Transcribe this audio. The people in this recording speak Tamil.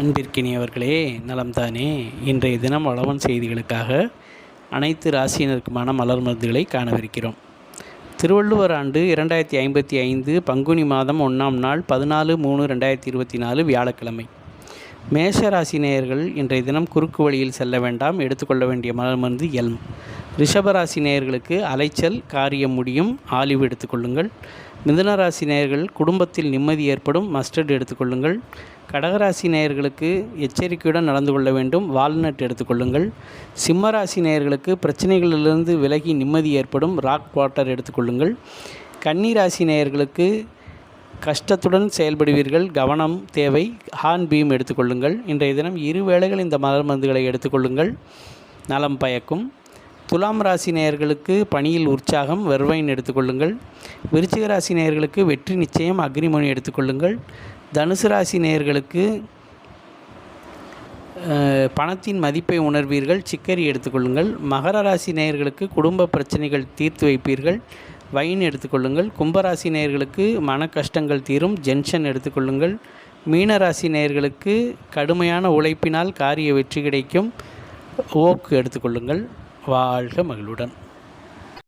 அன்பிற்கினியவர்களே நலம்தானே. இன்றைய தினம் வளவன் செய்திகளுக்காக அனைத்து ராசியினருக்குமான மலர் மருந்துகளை காணவிருக்கிறோம். திருவள்ளுவர் ஆண்டு இரண்டாயிரத்தி ஐம்பத்தி ஐந்து பங்குனி மாதம் ஒன்றாம் நாள் பதினாலு மூணு ரெண்டாயிரத்தி இருபத்தி நாலு வியாழக்கிழமை. மேஷ ராசி நேயர்கள் இன்றைய தினம் குறுக்கு வழியில் செல்ல வேண்டாம் எடுத்துக்கொள்ள வேண்டிய மலர் மருந்து எல்ம். ரிஷபராசி நேயர்களுக்கு அலைச்சல் காரியம் முடியும். ஆலிவ் எடுத்துக்கொள்ளுங்கள் மிதனராசி நேயர்கள் குடும்பத்தில் நிம்மதி ஏற்படும். மஸ்டர்ட் எடுத்துக்கொள்ளுங்கள் கடகராசி நேயர்களுக்கு எச்சரிக்கையுடன் நடந்து கொள்ள வேண்டும். வால்நட் எடுத்துக்கொள்ளுங்கள் சிம்ம ராசி நேயர்களுக்கு பிரச்சனைகளிலிருந்து விலகி நிம்மதி ஏற்படும். ராக் வாட்டர் எடுத்துக்கொள்ளுங்கள் கன்னி ராசி நேயர்களுக்கு கஷ்டத்துடன் செயல்படுவீர்கள். கவனம் தேவை. ஹார்ன் பீம் எடுத்துக்கொள்ளுங்கள் இன்றைய தினம் இரு வேளைகள் இந்த மலர் மருந்துகளை எடுத்துக்கொள்ளுங்கள் நலம் பயக்கும். துலாம் ராசி நேயர்களுக்கு பணியில் உற்சாகம் வெர்வைன் எடுத்துக்கொள்ளுங்கள். விருச்சிக ராசி நேயர்களுக்கு வெற்றி நிச்சயம் அக்னிமணி எடுத்துக்கொள்ளுங்கள். தனுசு ராசி நேயர்களுக்கு பணத்தின் மதிப்பை உணர்வீர்கள் சிக்கரி எடுத்துக்கொள்ளுங்கள். மகர ராசி நேயர்களுக்கு குடும்ப பிரச்சனைகள் தீர்த்து வைப்பீர்கள் வைன் எடுத்துக்கொள்ளுங்கள். கும்பராசி நேயர்களுக்கு மன கஷ்டங்கள் தீரும் ஜென்ஷன் எடுத்துக்கொள்ளுங்கள். மீனராசி நேயர்களுக்கு கடுமையான உழைப்பினால் காரிய வெற்றி கிடைக்கும் ஓக்கு எடுத்துக்கொள்ளுங்கள். வாழ்க மகிழ்வுடன்